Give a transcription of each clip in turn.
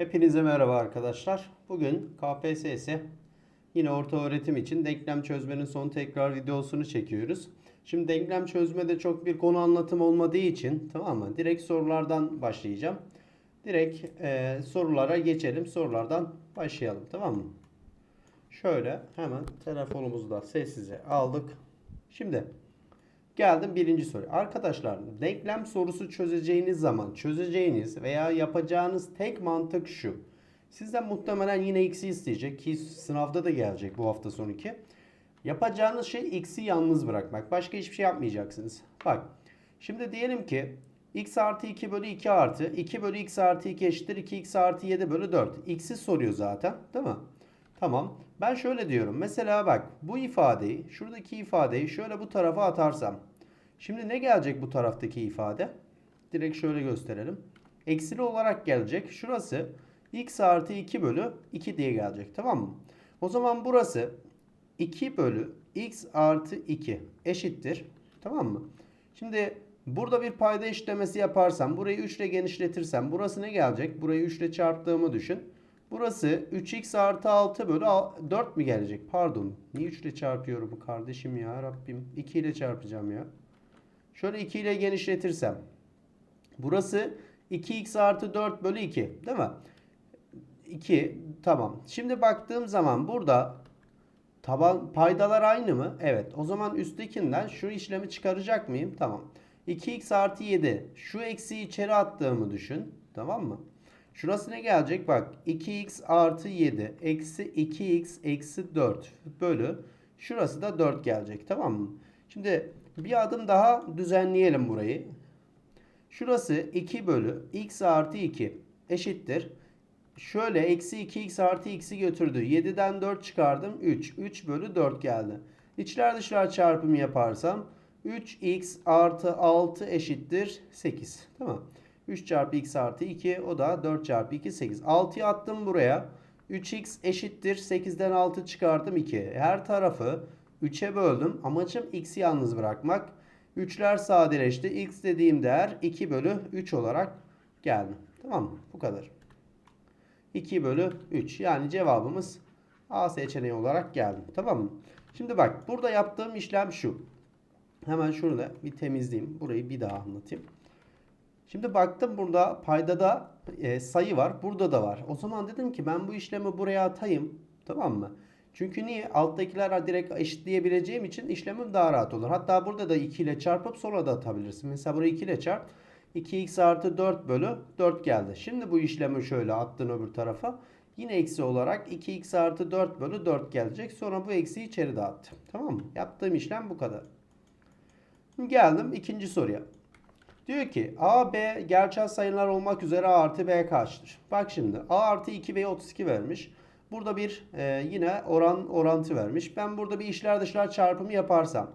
Hepinize merhaba arkadaşlar. Bugün KPSS yine orta öğretim için denklem çözmenin son tekrar videosunu çekiyoruz. Şimdi denklem çözmede çok bir konu anlatım olmadığı için tamam mı? Direkt sorulardan başlayacağım. Direkt e, sorulara geçelim. Sorulardan başlayalım tamam mı? Şöyle hemen telefonumuzu da sessize aldık. Şimdi Geldim birinci soru. Arkadaşlar denklem sorusu çözeceğiniz zaman çözeceğiniz veya yapacağınız tek mantık şu. Sizden muhtemelen yine x'i isteyecek ki sınavda da gelecek bu hafta sonu ki. Yapacağınız şey x'i yalnız bırakmak. Başka hiçbir şey yapmayacaksınız. Bak şimdi diyelim ki x artı 2 bölü 2 artı 2 bölü x artı 2 eşittir 2x artı 7 bölü 4. x'i soruyor zaten değil mi? Tamam. Ben şöyle diyorum. Mesela bak bu ifadeyi, şuradaki ifadeyi şöyle bu tarafa atarsam. Şimdi ne gelecek bu taraftaki ifade? Direkt şöyle gösterelim. Eksili olarak gelecek. Şurası x artı 2 bölü 2 diye gelecek. Tamam mı? O zaman burası 2 bölü x artı 2 eşittir. Tamam mı? Şimdi burada bir payda işlemesi yaparsam, burayı 3 ile genişletirsem burası ne gelecek? Burayı 3 ile çarptığımı düşün. Burası 3x artı 6 bölü 4 mi gelecek? Pardon. Niye 3 ile çarpıyorum kardeşim ya Rabbim? 2 ile çarpacağım ya. Şöyle 2 ile genişletirsem. Burası 2x artı 4 bölü 2 değil mi? 2 tamam. Şimdi baktığım zaman burada taban paydalar aynı mı? Evet. O zaman üsttekinden şu işlemi çıkaracak mıyım? Tamam. 2x artı 7. Şu eksiği içeri attığımı düşün. Tamam mı? Şurası ne gelecek? Bak 2x artı 7 eksi 2x eksi 4 bölü. Şurası da 4 gelecek. Tamam mı? Şimdi bir adım daha düzenleyelim burayı. Şurası 2 bölü x artı 2 eşittir. Şöyle eksi 2x artı x'i götürdü. 7'den 4 çıkardım. 3. 3 bölü 4 geldi. İçler dışlar çarpımı yaparsam 3x artı 6 eşittir 8. Tamam. 3 çarpı x artı 2 o da 4 çarpı 2 8. 6'yı attım buraya. 3x eşittir 8'den 6 çıkardım 2. Her tarafı 3'e böldüm. Amacım x'i yalnız bırakmak. 3'ler sadeleşti. x dediğim değer 2 bölü 3 olarak geldi. Tamam mı? Bu kadar. 2 bölü 3. Yani cevabımız A seçeneği olarak geldi. Tamam mı? Şimdi bak burada yaptığım işlem şu. Hemen şurada bir temizleyeyim. Burayı bir daha anlatayım. Şimdi baktım burada paydada e, sayı var. Burada da var. O zaman dedim ki ben bu işlemi buraya atayım. Tamam mı? Çünkü niye? Alttakiler direkt eşitleyebileceğim için işlemim daha rahat olur. Hatta burada da 2 ile çarpıp sonra da atabilirsin. Mesela burayı 2 ile çarp. 2x artı 4 bölü 4 geldi. Şimdi bu işlemi şöyle attın öbür tarafa. Yine eksi olarak 2x artı 4 bölü 4 gelecek. Sonra bu eksiği içeri dağıttım. Tamam mı? Yaptığım işlem bu kadar. Geldim ikinci soruya. Diyor ki A, B gerçel sayılar olmak üzere A artı B kaçtır? Bak şimdi A artı 2B'ye 32 vermiş. Burada bir e, yine oran orantı vermiş. Ben burada bir işler dışlar çarpımı yaparsam.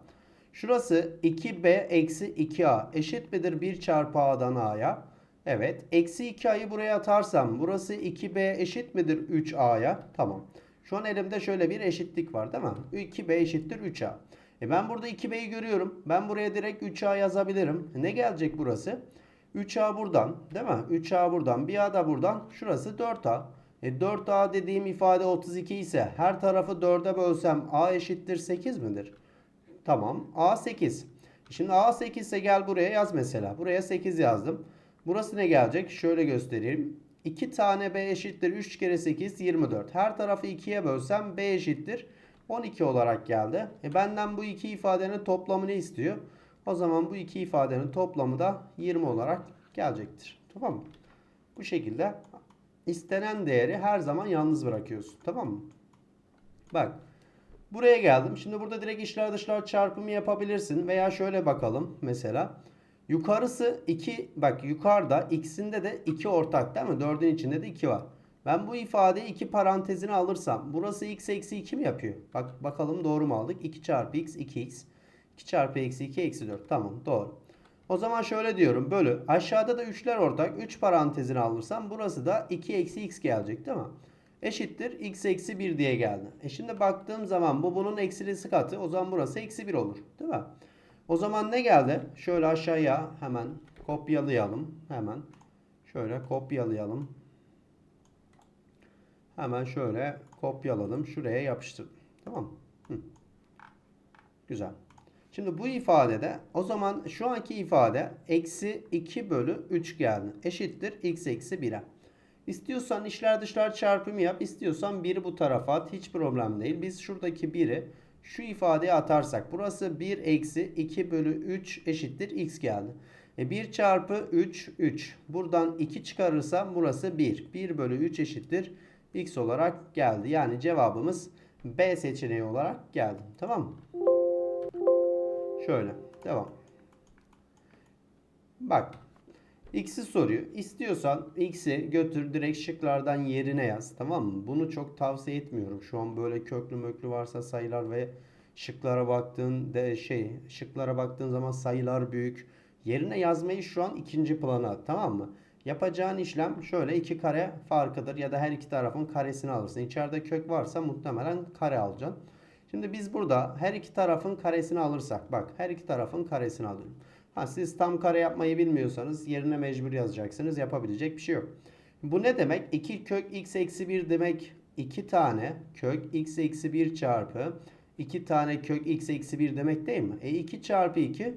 Şurası 2B eksi 2A eşit midir 1 çarpı A'dan A'ya? Evet. Eksi 2A'yı buraya atarsam burası 2B eşit midir 3A'ya? Tamam. Şu an elimde şöyle bir eşitlik var değil mi? 2B eşittir 3A. E ben burada 2B'yi görüyorum. Ben buraya direkt 3A yazabilirim. Ne gelecek burası? 3A buradan değil mi? 3A buradan. Bir A da buradan. Şurası 4A. E 4A dediğim ifade 32 ise her tarafı 4'e bölsem A eşittir 8 midir? Tamam. A 8. Şimdi A 8 ise gel buraya yaz mesela. Buraya 8 yazdım. Burası ne gelecek? Şöyle göstereyim. 2 tane B eşittir 3 kere 8 24. Her tarafı 2'ye bölsem B eşittir 12 olarak geldi. E benden bu iki ifadenin toplamını istiyor. O zaman bu iki ifadenin toplamı da 20 olarak gelecektir. Tamam mı? Bu şekilde istenen değeri her zaman yalnız bırakıyorsun. Tamam mı? Bak. Buraya geldim. Şimdi burada direkt işler dışlar çarpımı yapabilirsin. Veya şöyle bakalım mesela. Yukarısı 2 bak yukarıda x'inde de 2 ortak değil mi? 4'ün içinde de 2 var. Ben bu ifadeyi iki parantezine alırsam burası x eksi 2 mi yapıyor? Bak bakalım doğru mu aldık? 2 çarpı x 2x. 2 çarpı eksi 2 eksi 4. Tamam doğru. O zaman şöyle diyorum bölü. Aşağıda da 3'ler ortak. 3 parantezine alırsam burası da 2 eksi x gelecek değil mi? Eşittir x eksi 1 diye geldi. E şimdi baktığım zaman bu bunun eksilisi katı. O zaman burası eksi 1 olur. Değil mi? O zaman ne geldi? Şöyle aşağıya hemen kopyalayalım. Hemen şöyle kopyalayalım. Hemen şöyle kopyaladım. Şuraya yapıştırdım. Tamam mı? Güzel. Şimdi bu ifadede o zaman şu anki ifade eksi 2 bölü 3 geldi. Eşittir x eksi 1'e. İstiyorsan işler dışlar çarpımı yap. İstiyorsan 1'i bu tarafa at. Hiç problem değil. Biz şuradaki 1'i şu ifadeye atarsak. Burası 1 eksi 2 bölü 3 eşittir x geldi. E 1 çarpı 3 3. Buradan 2 çıkarırsam burası 1. 1 bölü 3 eşittir x olarak geldi. Yani cevabımız B seçeneği olarak geldi. Tamam mı? Şöyle. Devam. Bak. X'i soruyor. İstiyorsan X'i götür direkt şıklardan yerine yaz. Tamam mı? Bunu çok tavsiye etmiyorum. Şu an böyle köklü möklü varsa sayılar ve şıklara baktığın de şey şıklara baktığın zaman sayılar büyük. Yerine yazmayı şu an ikinci plana at. Tamam mı? Yapacağın işlem şöyle iki kare farkıdır ya da her iki tarafın karesini alırsın. İçeride kök varsa muhtemelen kare alacaksın. Şimdi biz burada her iki tarafın karesini alırsak bak her iki tarafın karesini alıyorum. Ha siz tam kare yapmayı bilmiyorsanız yerine mecbur yazacaksınız. Yapabilecek bir şey yok. Bu ne demek? 2 kök x eksi 1 demek 2 tane kök x eksi 1 çarpı 2 tane kök x eksi 1 demek değil mi? E 2 çarpı 2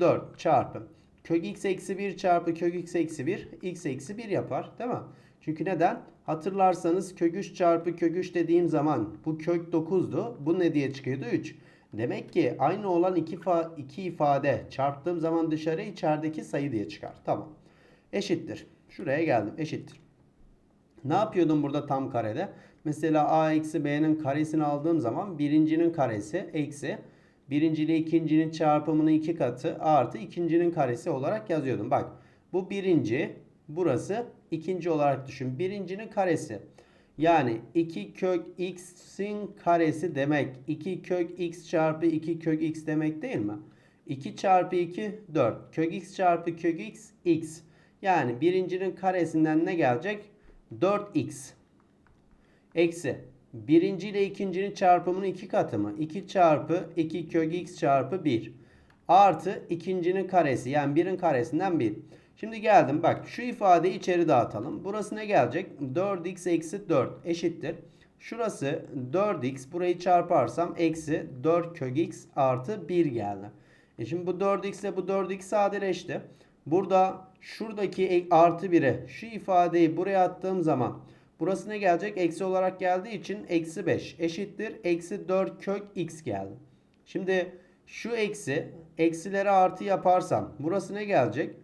4 çarpı kök x eksi 1 çarpı kök x eksi 1 x eksi 1 yapar değil mi? Çünkü neden? Hatırlarsanız kök 3 çarpı kök 3 dediğim zaman bu kök 9'du. Bu ne diye çıkıyordu? 3. Demek ki aynı olan iki, fa ifade çarptığım zaman dışarı içerideki sayı diye çıkar. Tamam. Eşittir. Şuraya geldim. Eşittir. Ne yapıyordum burada tam karede? Mesela a eksi b'nin karesini aldığım zaman birincinin karesi eksi birinci ikincinin çarpımının iki katı artı ikincinin karesi olarak yazıyordum. Bak bu birinci burası ikinci olarak düşün. Birincinin karesi. Yani 2 kök x'in karesi demek 2 kök x çarpı 2 kök x demek değil mi? 2 çarpı 2 4. Kök x çarpı kök x x. Yani birincinin karesinden ne gelecek? 4x. Eksi. Birinci ile ikincinin çarpımının iki katı mı? 2 çarpı 2 kök x çarpı 1. Artı ikincinin karesi yani birin karesinden 1. Şimdi geldim bak şu ifadeyi içeri dağıtalım. Burası ne gelecek? 4x eksi 4 eşittir. Şurası 4x burayı çarparsam eksi 4 kök x artı 1 geldi. E şimdi bu 4x ile bu 4x sadeleşti. Burada şuradaki artı 1'e şu ifadeyi buraya attığım zaman burası ne gelecek? Eksi olarak geldiği için eksi 5 eşittir. Eksi 4 kök x geldi. Şimdi şu eksi eksileri artı yaparsam burası ne gelecek?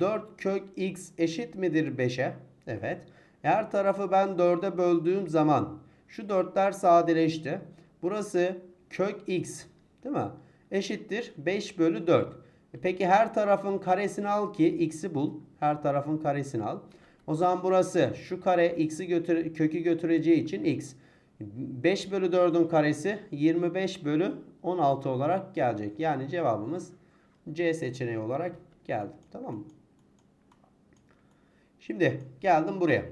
4 kök x eşit midir 5'e? Evet. Her tarafı ben 4'e böldüğüm zaman şu 4'ler sadeleşti. Burası kök x değil mi? Eşittir 5 bölü 4. E peki her tarafın karesini al ki x'i bul. Her tarafın karesini al. O zaman burası şu kare x'i götür, kökü götüreceği için x. 5 bölü 4'ün karesi 25 bölü 16 olarak gelecek. Yani cevabımız C seçeneği olarak geldi. Tamam mı? Şimdi geldim buraya.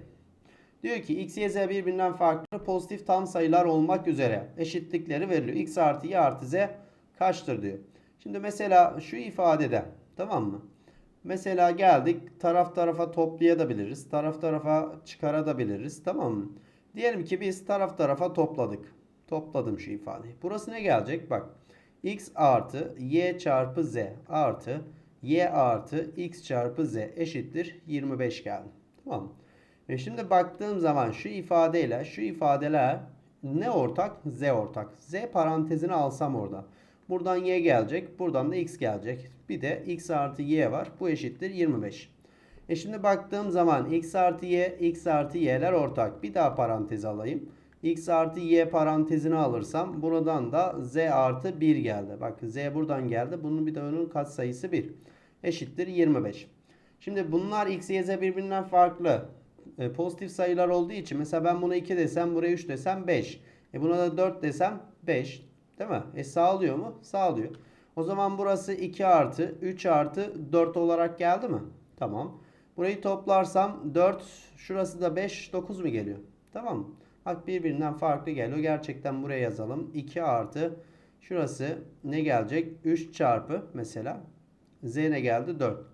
Diyor ki x, y, z birbirinden farklı pozitif tam sayılar olmak üzere eşitlikleri veriliyor. x artı y artı z kaçtır diyor. Şimdi mesela şu ifadede tamam mı? Mesela geldik taraf tarafa toplayabiliriz. Taraf tarafa çıkarabiliriz. Tamam mı? Diyelim ki biz taraf tarafa topladık. Topladım şu ifadeyi. Burası ne gelecek? Bak. x artı y çarpı z artı y artı x çarpı z eşittir 25 geldi. Tamam mı? Ve şimdi baktığım zaman şu ifadeyle şu ifadeler ne ortak? Z ortak. Z parantezini alsam orada. Buradan y gelecek. Buradan da x gelecek. Bir de x artı y var. Bu eşittir 25. E şimdi baktığım zaman x artı y, x artı y'ler ortak. Bir daha parantez alayım. X artı y parantezini alırsam buradan da z artı 1 geldi. Bak z buradan geldi. Bunun bir de önün katsayısı 1. Eşittir 25. Şimdi bunlar x, y, z birbirinden farklı. E, pozitif sayılar olduğu için mesela ben buna 2 desem buraya 3 desem 5. E buna da 4 desem 5. Değil mi? E sağlıyor mu? Sağlıyor. O zaman burası 2 artı 3 artı 4 olarak geldi mi? Tamam. Burayı toplarsam 4 şurası da 5 9 mu geliyor? Tamam mı? Bak birbirinden farklı geliyor. Gerçekten buraya yazalım. 2 artı şurası ne gelecek? 3 çarpı mesela z ne geldi? 4.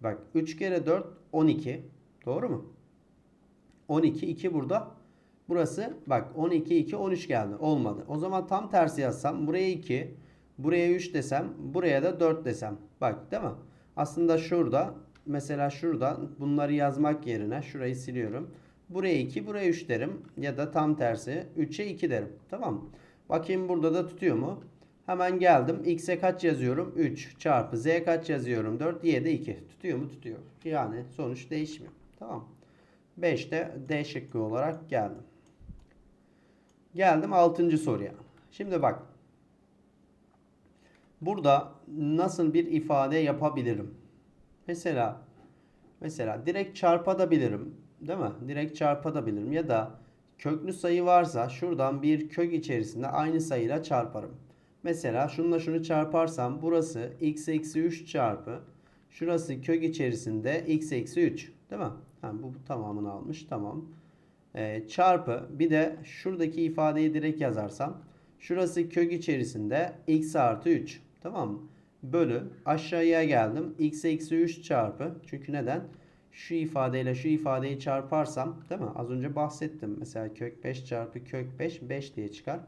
Bak 3 kere 4 12. Doğru mu? 12 2 burada Burası bak 12 2 13 geldi. Olmadı. O zaman tam tersi yazsam buraya 2, buraya 3 desem, buraya da 4 desem. Bak değil mi? Aslında şurada mesela şurada bunları yazmak yerine şurayı siliyorum. Buraya 2, buraya 3 derim ya da tam tersi 3'e 2 derim. Tamam? Bakayım burada da tutuyor mu? Hemen geldim. X'e kaç yazıyorum? 3 çarpı Z kaç yazıyorum? 4. Y'de 2. Tutuyor mu? Tutuyor. Yani sonuç değişmiyor. Tamam. 5 de D şıkkı olarak geldim. Geldim 6. soruya. Şimdi bak. Burada nasıl bir ifade yapabilirim? Mesela mesela direkt çarpabilirim. Değil mi? Direkt çarpabilirim ya da köklü sayı varsa şuradan bir kök içerisinde aynı sayıyla çarparım. Mesela şununla şunu çarparsam burası x eksi 3 çarpı şurası kök içerisinde x eksi 3 değil mi? Bu, bu tamamını almış tamam. Ee, çarpı bir de şuradaki ifadeyi direkt yazarsam şurası kök içerisinde x artı 3 tamam mı? Bölü aşağıya geldim x eksi 3 çarpı çünkü neden? Şu ifadeyle şu ifadeyi çarparsam değil mi? Az önce bahsettim. Mesela kök 5 çarpı kök 5 5 diye çıkar.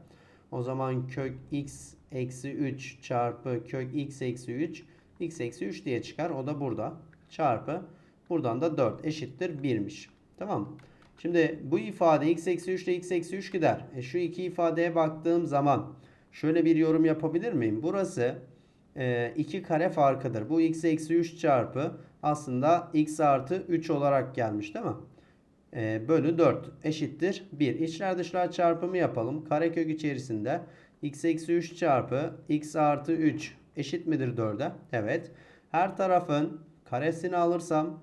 O zaman kök x eksi 3 çarpı kök x eksi 3 x eksi 3 diye çıkar. O da burada. Çarpı buradan da 4 eşittir 1'miş. Tamam? Şimdi bu ifade x eksi 3 ile x eksi 3 gider. E şu iki ifadeye baktığım zaman şöyle bir yorum yapabilir miyim? Burası 2 e, kare farkıdır. Bu x eksi 3 çarpı aslında x artı 3 olarak gelmiş değil mi? E, bölü 4 eşittir 1. İçler dışlar çarpımı yapalım. Karekök içerisinde x eksi 3 çarpı x artı 3 eşit midir 4'e? Evet. Her tarafın karesini alırsam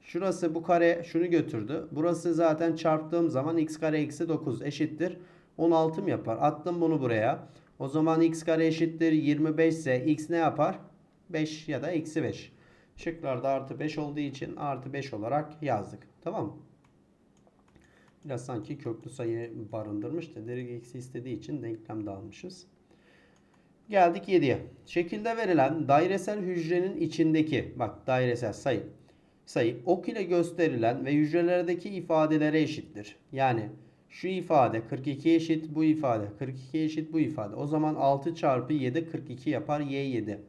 şurası bu kare şunu götürdü. Burası zaten çarptığım zaman x kare eksi 9 eşittir. 16 mı yapar? Attım bunu buraya. O zaman x kare eşittir 25 ise x ne yapar? 5 ya da eksi 5. Şıklarda artı 5 olduğu için artı 5 olarak yazdık. Tamam mı? Biraz sanki köklü sayı barındırmış da direkt eksi istediği için denklem dağılmışız. Geldik 7'ye. Şekilde verilen dairesel hücrenin içindeki bak dairesel sayı sayı ok ile gösterilen ve hücrelerdeki ifadelere eşittir. Yani şu ifade 42 eşit bu ifade 42 eşit bu ifade. O zaman 6 çarpı 7 42 yapar y 7.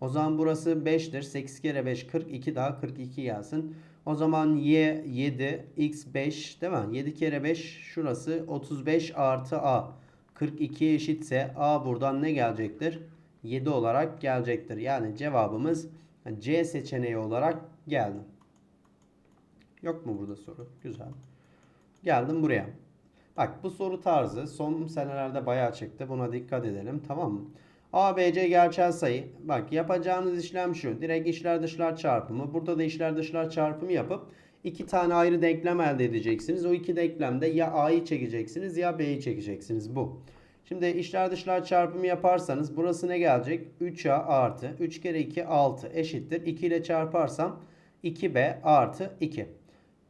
O zaman burası 5'tir. 8 kere 5 42 daha 42 yazsın. O zaman y 7 x 5 değil mi? 7 kere 5 şurası 35 artı a. 42 eşitse a buradan ne gelecektir? 7 olarak gelecektir. Yani cevabımız C seçeneği olarak geldi. Yok mu burada soru? Güzel. Geldim buraya. Bak bu soru tarzı son senelerde bayağı çıktı. Buna dikkat edelim. Tamam mı? A, B, C gerçel sayı. Bak yapacağınız işlem şu. Direkt içler dışlar çarpımı. Burada da içler dışlar çarpımı yapıp iki tane ayrı denklem elde edeceksiniz. O iki denklemde ya A'yı çekeceksiniz ya B'yi çekeceksiniz. Bu. Şimdi içler dışlar çarpımı yaparsanız burası ne gelecek? 3A artı 3 kere 2 6 eşittir. 2 ile çarparsam 2B artı 2.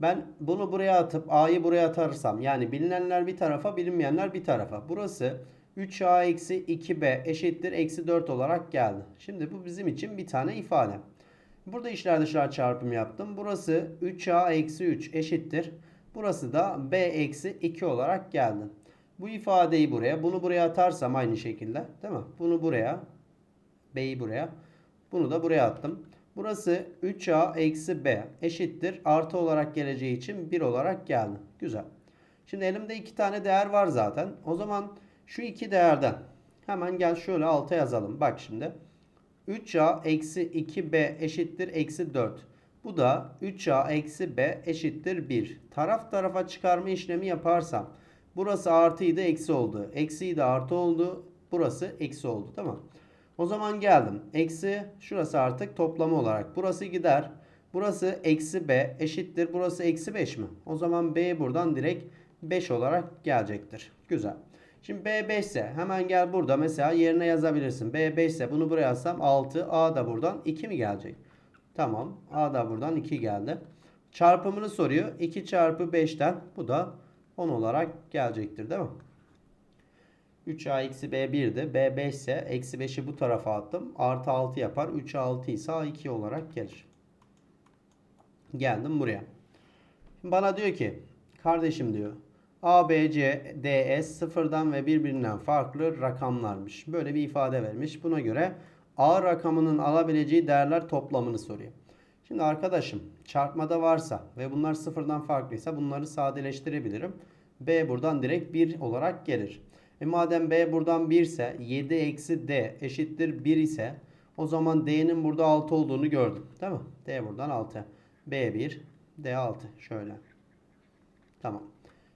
Ben bunu buraya atıp A'yı buraya atarsam yani bilinenler bir tarafa bilinmeyenler bir tarafa. Burası 3A eksi 2B eşittir eksi 4 olarak geldi. Şimdi bu bizim için bir tane ifade. Burada işler dışlar çarpım yaptım. Burası 3A eksi 3 eşittir. Burası da B eksi 2 olarak geldi. Bu ifadeyi buraya, bunu buraya atarsam aynı şekilde değil mi? Bunu buraya, B'yi buraya, bunu da buraya attım. Burası 3A eksi B eşittir. Artı olarak geleceği için 1 olarak geldi. Güzel. Şimdi elimde iki tane değer var zaten. O zaman şu iki değerden hemen gel şöyle alta yazalım. Bak şimdi. 3A eksi 2B eşittir eksi 4. Bu da 3A eksi B eşittir 1. Taraf tarafa çıkarma işlemi yaparsam burası artıydı eksi oldu. Eksiydi artı oldu. Burası eksi oldu. Tamam. O zaman geldim. Eksi şurası artık toplama olarak. Burası gider. Burası eksi B eşittir. Burası eksi 5 mi? O zaman B buradan direkt 5 olarak gelecektir. Güzel. Şimdi B 5 ise hemen gel burada mesela yerine yazabilirsin. B 5 ise bunu buraya yazsam 6. A da buradan 2 mi gelecek? Tamam. A da buradan 2 geldi. Çarpımını soruyor. 2 çarpı 5'ten bu da 10 olarak gelecektir değil mi? 3A eksi B 1'di. B 5 ise eksi 5'i bu tarafa attım. Artı 6 yapar. 3 6 ise A2 olarak gelir. Geldim buraya. Bana diyor ki kardeşim diyor A, B, C, D, E sıfırdan ve birbirinden farklı rakamlarmış. Böyle bir ifade vermiş. Buna göre A rakamının alabileceği değerler toplamını soruyor. Şimdi arkadaşım çarpmada varsa ve bunlar sıfırdan farklıysa bunları sadeleştirebilirim. B buradan direkt 1 olarak gelir. E madem B buradan 1 ise 7 eksi D eşittir 1 ise o zaman D'nin burada 6 olduğunu gördüm. Değil mi? D buradan 6. B1, D6. Şöyle. Tamam.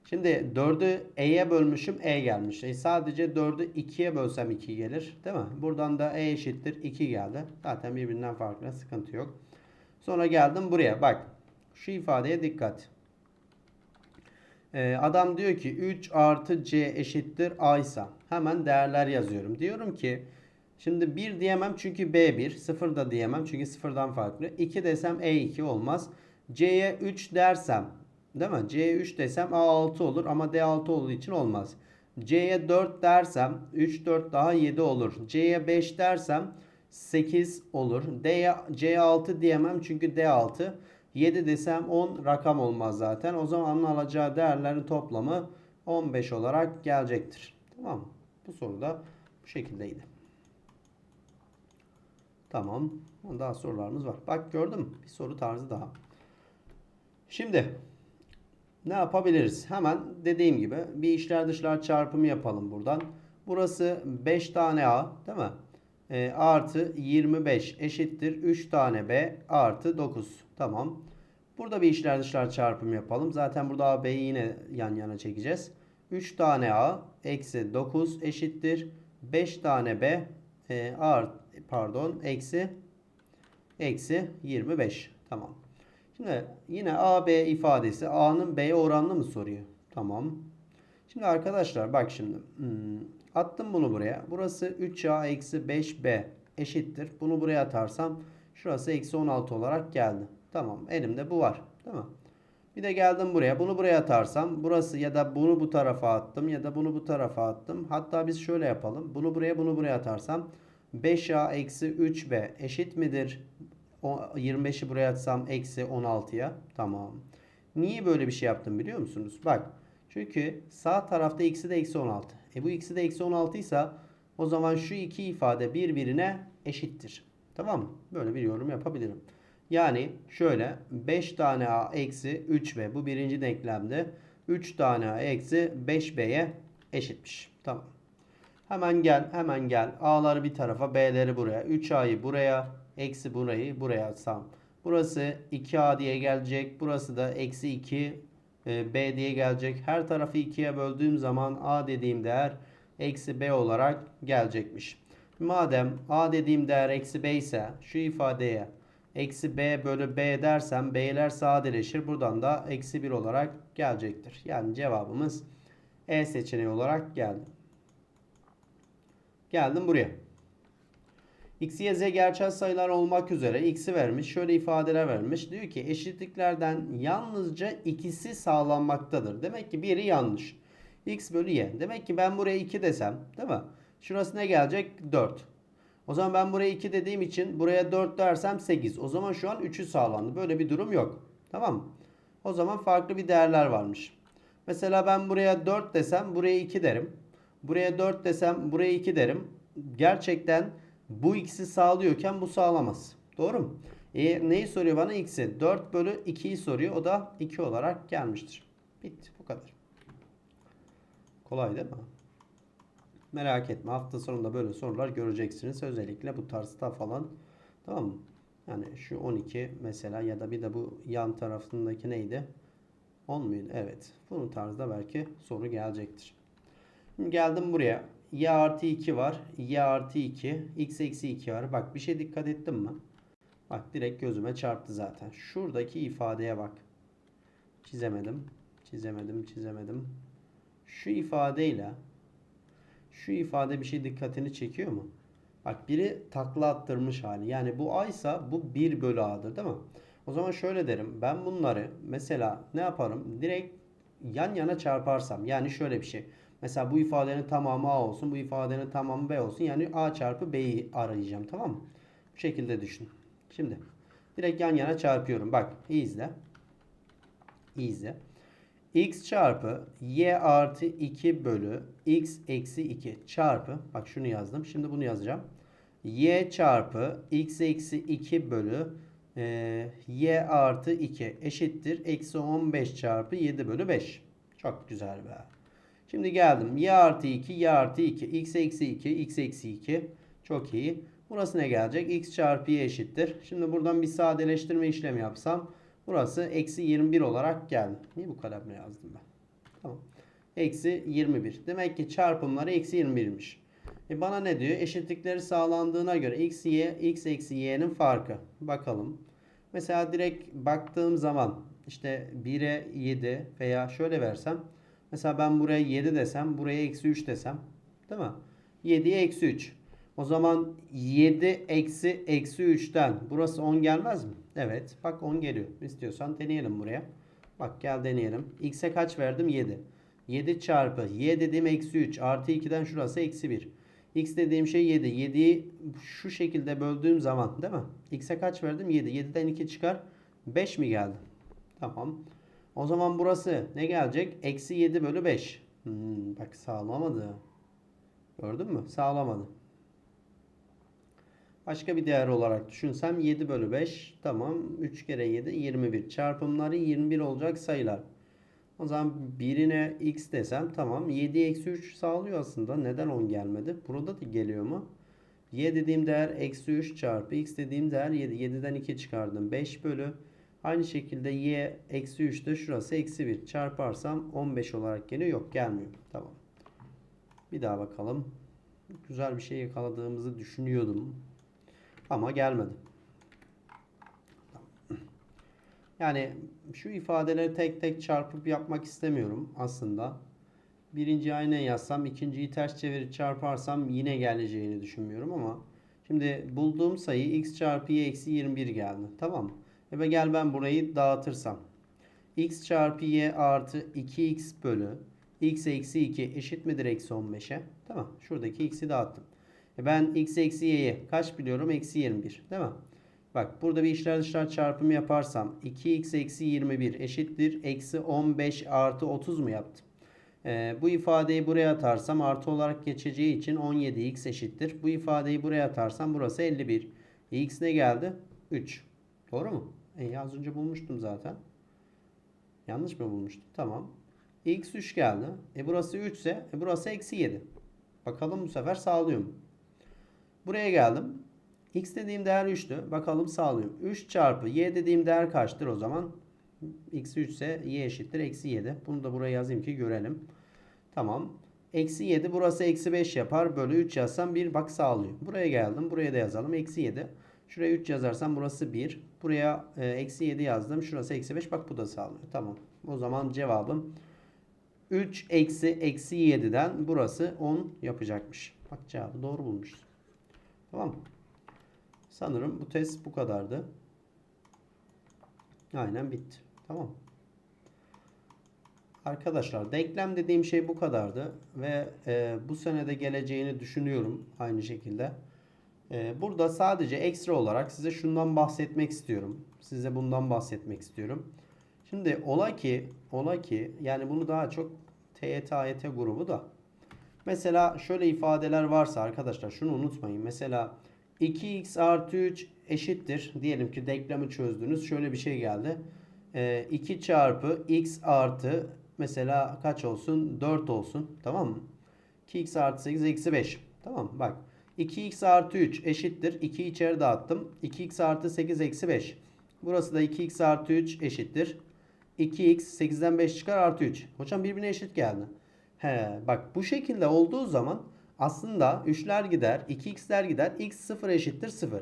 Şimdi 4'ü E'ye bölmüşüm. E gelmiş. E sadece 4'ü 2'ye bölsem 2 gelir. Değil mi? Buradan da E eşittir 2 geldi. Zaten birbirinden farklı. Sıkıntı yok. Sonra geldim buraya. Bak. Şu ifadeye dikkat. Ee, adam diyor ki 3 artı C eşittir A ise hemen değerler yazıyorum. Diyorum ki şimdi 1 diyemem çünkü B1. 0 da diyemem çünkü 0'dan farklı. 2 desem E2 olmaz. C'ye 3 dersem değil mi? C'ye 3 desem A6 olur ama D6 olduğu için olmaz. C'ye 4 dersem 3 4 daha 7 olur. C'ye 5 dersem 8 olur. D'ye C'ye 6 diyemem çünkü D6. 7 desem 10 rakam olmaz zaten. O zaman alacağı değerlerin toplamı 15 olarak gelecektir. Tamam mı? Bu soru da bu şekildeydi. Tamam. Daha sorularımız var. Bak gördün mü? Bir soru tarzı daha. Şimdi ne yapabiliriz? Hemen dediğim gibi bir işler dışlar çarpımı yapalım buradan. Burası 5 tane A değil mi? E, artı 25 eşittir 3 tane B artı 9. Tamam. Burada bir işler dışlar çarpımı yapalım. Zaten burada A, B'yi yine yan yana çekeceğiz. 3 tane A eksi 9 eşittir. 5 tane B e, art, pardon eksi eksi 25. Tamam. Şimdi yine A, B ifadesi A'nın B'ye oranlı mı soruyor? Tamam. Şimdi arkadaşlar bak şimdi. Hmm, attım bunu buraya. Burası 3A eksi 5B eşittir. Bunu buraya atarsam şurası eksi 16 olarak geldi. Tamam elimde bu var. Değil mi? Bir de geldim buraya. Bunu buraya atarsam burası ya da bunu bu tarafa attım ya da bunu bu tarafa attım. Hatta biz şöyle yapalım. Bunu buraya bunu buraya atarsam 5A eksi 3B eşit midir? 25'i buraya atsam eksi 16'ya. Tamam. Niye böyle bir şey yaptım biliyor musunuz? Bak. Çünkü sağ tarafta x'i de eksi 16. E bu x'i de eksi 16 ise o zaman şu iki ifade birbirine eşittir. Tamam mı? Böyle bir yorum yapabilirim. Yani şöyle 5 tane a eksi 3b bu birinci denklemde 3 tane a eksi 5b'ye eşitmiş. Tamam. Hemen gel hemen gel. A'ları bir tarafa B'leri buraya. 3A'yı buraya. Eksi burayı buraya atsam. Burası 2A diye gelecek. Burası da eksi 2 e, B diye gelecek. Her tarafı 2'ye böldüğüm zaman A dediğim değer eksi B olarak gelecekmiş. Madem A dediğim değer eksi B ise şu ifadeye eksi B bölü B dersem B'ler sadeleşir. Buradan da eksi 1 olarak gelecektir. Yani cevabımız E seçeneği olarak geldi. Geldim buraya. X, Y, Z gerçel sayılar olmak üzere x'i vermiş. Şöyle ifadeler vermiş. Diyor ki eşitliklerden yalnızca ikisi sağlanmaktadır. Demek ki biri yanlış. X bölü Y. Demek ki ben buraya 2 desem değil mi? Şurası ne gelecek? 4. O zaman ben buraya 2 dediğim için buraya 4 dersem 8. O zaman şu an 3'ü sağlandı. Böyle bir durum yok. Tamam mı? O zaman farklı bir değerler varmış. Mesela ben buraya 4 desem buraya 2 derim. Buraya 4 desem buraya 2 derim. Gerçekten bu x'i sağlıyorken bu sağlamaz. Doğru mu? E, neyi soruyor bana? x'i. 4 bölü 2'yi soruyor. O da 2 olarak gelmiştir. Bitti. Bu kadar. Kolay değil mi? Merak etme. Hafta sonunda böyle sorular göreceksiniz. Özellikle bu tarzda falan. Tamam mı? Yani şu 12 mesela ya da bir de bu yan tarafındaki neydi? 10 muydu? Evet. Bunun tarzda belki soru gelecektir. Şimdi geldim buraya. Y artı 2 var. Y artı 2. X eksi 2 var. Bak bir şey dikkat ettin mi? Bak direkt gözüme çarptı zaten. Şuradaki ifadeye bak. Çizemedim. Çizemedim. Çizemedim. Şu ifadeyle şu ifade bir şey dikkatini çekiyor mu? Bak biri takla attırmış hali. Yani bu A ise bu 1 bölü A'dır değil mi? O zaman şöyle derim. Ben bunları mesela ne yaparım? Direkt yan yana çarparsam. Yani şöyle bir şey. Mesela bu ifadenin tamamı A olsun. Bu ifadenin tamamı B olsun. Yani A çarpı B'yi arayacağım. Tamam mı? Bu şekilde düşün. Şimdi direkt yan yana çarpıyorum. Bak iyi izle. İyi izle. x çarpı y artı 2 bölü x eksi 2 çarpı bak şunu yazdım. Şimdi bunu yazacağım. y çarpı x eksi 2 bölü e, y artı 2 eşittir. Eksi 15 çarpı 7 bölü 5. Çok güzel be. Şimdi geldim. y artı 2 y artı 2 x eksi 2 x eksi 2 çok iyi. Burası ne gelecek? x çarpı y eşittir. Şimdi buradan bir sadeleştirme işlemi yapsam burası eksi 21 olarak geldi. Niye bu kalemle yazdım ben? Tamam. Eksi 21. Demek ki çarpımları eksi 21'miş. E bana ne diyor? Eşitlikleri sağlandığına göre x, y, x eksi y'nin farkı. Bakalım. Mesela direkt baktığım zaman işte 1'e 7 veya şöyle versem. Mesela ben buraya 7 desem, buraya eksi 3 desem. Değil mi? 7'ye eksi 3. O zaman 7 eksi eksi 3'ten burası 10 gelmez mi? Evet. Bak 10 geliyor. İstiyorsan deneyelim buraya. Bak gel deneyelim. X'e kaç verdim? 7. 7 çarpı y dediğim eksi 3 artı 2'den şurası eksi 1. X dediğim şey 7. 7'yi şu şekilde böldüğüm zaman değil mi? X'e kaç verdim? 7. 7'den 2 çıkar. 5 mi geldi? Tamam. O zaman burası ne gelecek? Eksi 7 bölü 5. Hmm, bak sağlamadı. Gördün mü? Sağlamadı. Başka bir değer olarak düşünsem 7 bölü 5 tamam 3 kere 7 21 çarpımları 21 olacak sayılar. O zaman birine x desem tamam 7 eksi 3 sağlıyor aslında neden 10 gelmedi burada da geliyor mu? y dediğim değer eksi 3 çarpı x dediğim değer 7 7'den 2 çıkardım 5 bölü aynı şekilde y eksi 3 de şurası eksi 1 çarparsam 15 olarak geliyor yok gelmiyor tamam. Bir daha bakalım. Güzel bir şey yakaladığımızı düşünüyordum. Ama gelmedi. Yani şu ifadeleri tek tek çarpıp yapmak istemiyorum aslında. Birinci aynen yazsam, ikinciyi ters çevirip çarparsam yine geleceğini düşünmüyorum ama şimdi bulduğum sayı x çarpı y eksi 21 geldi. Tamam? Ve gel ben burayı dağıtırsam. x çarpı y artı 2x bölü x eksi 2 eşit midir eksi 15'e? Tamam. Şuradaki x'i dağıttım. E ben x eksi y'yi kaç biliyorum? Eksi 21. Değil mi? Bak burada bir işler dışlar çarpımı yaparsam 2x eksi 21 eşittir. Eksi 15 artı 30 mu yaptım? Ee, bu ifadeyi buraya atarsam artı olarak geçeceği için 17x eşittir. Bu ifadeyi buraya atarsam burası 51. E, x ne geldi? 3. Doğru mu? E, az önce bulmuştum zaten. Yanlış mı bulmuştum? Tamam. x 3 geldi. E burası 3 ise e, burası eksi 7. Bakalım bu sefer sağlıyor mu? Buraya geldim. X dediğim değer 3'tü. Bakalım sağlıyorum. 3 çarpı y dediğim değer kaçtır o zaman? X 3 ise y eşittir. Eksi 7. Bunu da buraya yazayım ki görelim. Tamam. Eksi 7 burası eksi 5 yapar. Bölü 3 yazsam 1 bak sağlıyor. Buraya geldim. Buraya da yazalım. Eksi 7. Şuraya 3 yazarsam burası 1. Buraya e, eksi 7 yazdım. Şurası eksi 5. Bak bu da sağlıyor. Tamam. O zaman cevabım 3 eksi eksi 7'den burası 10 yapacakmış. Bak cevabı doğru bulmuşuz. Tamam mı? Sanırım bu test bu kadardı. Aynen bitti. Tamam. Arkadaşlar denklem dediğim şey bu kadardı. Ve e, bu senede geleceğini düşünüyorum aynı şekilde. E, burada sadece ekstra olarak size şundan bahsetmek istiyorum. Size bundan bahsetmek istiyorum. Şimdi ola ki, ola ki yani bunu daha çok TYT AYT grubu da. Mesela şöyle ifadeler varsa arkadaşlar şunu unutmayın. Mesela 2x artı 3 eşittir. Diyelim ki denklem'i çözdünüz. Şöyle bir şey geldi. Ee, 2 çarpı x artı mesela kaç olsun? 4 olsun. Tamam mı? 2x artı 8 eksi 5. Tamam mı? Bak. 2x artı 3 eşittir. 2 içeri dağıttım. 2x artı 8 eksi 5. Burası da 2x artı 3 eşittir. 2x 8'den 5 çıkar artı 3. Hocam birbirine eşit geldi. He, bak bu şekilde olduğu zaman aslında 3'ler gider, 2x'ler gider, x 0 eşittir 0.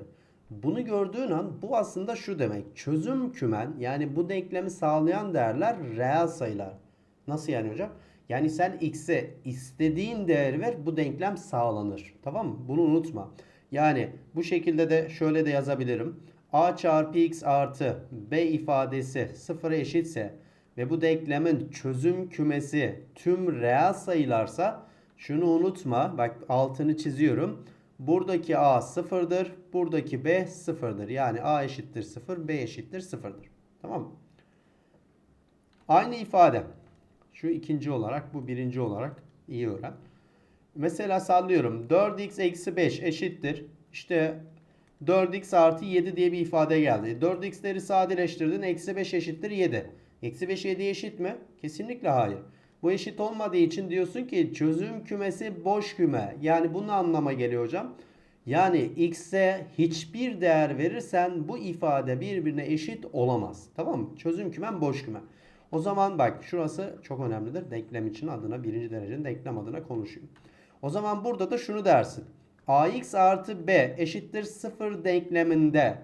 Bunu gördüğün an bu aslında şu demek. Çözüm kümen yani bu denklemi sağlayan değerler reel sayılar. Nasıl yani hocam? Yani sen x'e istediğin değer ver bu denklem sağlanır. Tamam mı? Bunu unutma. Yani bu şekilde de şöyle de yazabilirim. a çarpı x artı b ifadesi sıfıra eşitse ve bu denklemin çözüm kümesi tüm reel sayılarsa şunu unutma. Bak altını çiziyorum. Buradaki a sıfırdır. Buradaki b sıfırdır. Yani a eşittir sıfır, b eşittir sıfırdır. Tamam mı? Aynı ifade. Şu ikinci olarak, bu birinci olarak iyi öğren. Mesela sallıyorum 4x eksi 5 eşittir. İşte 4x artı 7 diye bir ifade geldi. 4x'leri sadeleştirdin. Eksi 5 eşittir 7. Eksi 5 7 eşit mi? Kesinlikle hayır. Bu eşit olmadığı için diyorsun ki çözüm kümesi boş küme. Yani bunun anlama geliyor hocam. Yani x'e hiçbir değer verirsen bu ifade birbirine eşit olamaz. Tamam mı? Çözüm kümen boş küme. O zaman bak şurası çok önemlidir. Denklem için adına birinci derecenin denklem adına konuşayım. O zaman burada da şunu dersin. ax artı b eşittir 0 denkleminde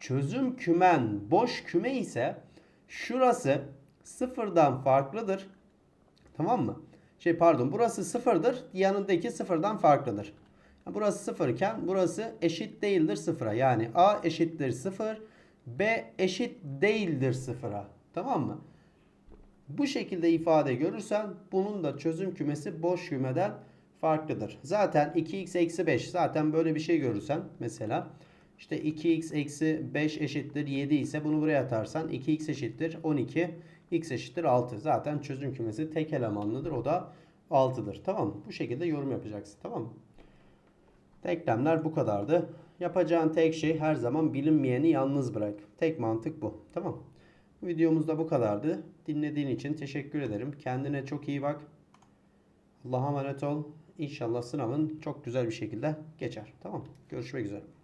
çözüm kümen boş küme ise şurası sıfırdan farklıdır. Tamam mı? Şey pardon burası sıfırdır. Yanındaki sıfırdan farklıdır. Burası sıfır iken burası eşit değildir sıfıra. Yani a eşittir sıfır. B eşit değildir sıfıra. Tamam mı? Bu şekilde ifade görürsen bunun da çözüm kümesi boş kümeden farklıdır. Zaten 2x eksi 5 zaten böyle bir şey görürsen mesela işte 2x eksi 5 eşittir 7 ise bunu buraya atarsan 2x eşittir 12 x eşittir 6. Zaten çözüm kümesi tek elemanlıdır o da 6'dır. Tamam mı? Bu şekilde yorum yapacaksın. Tamam mı? Denklemler bu kadardı. Yapacağın tek şey her zaman bilinmeyeni yalnız bırak. Tek mantık bu. Tamam. Videomuz da bu kadardı. Dinlediğin için teşekkür ederim. Kendine çok iyi bak. Allah'a emanet ol. İnşallah sınavın çok güzel bir şekilde geçer. Tamam. Görüşmek üzere.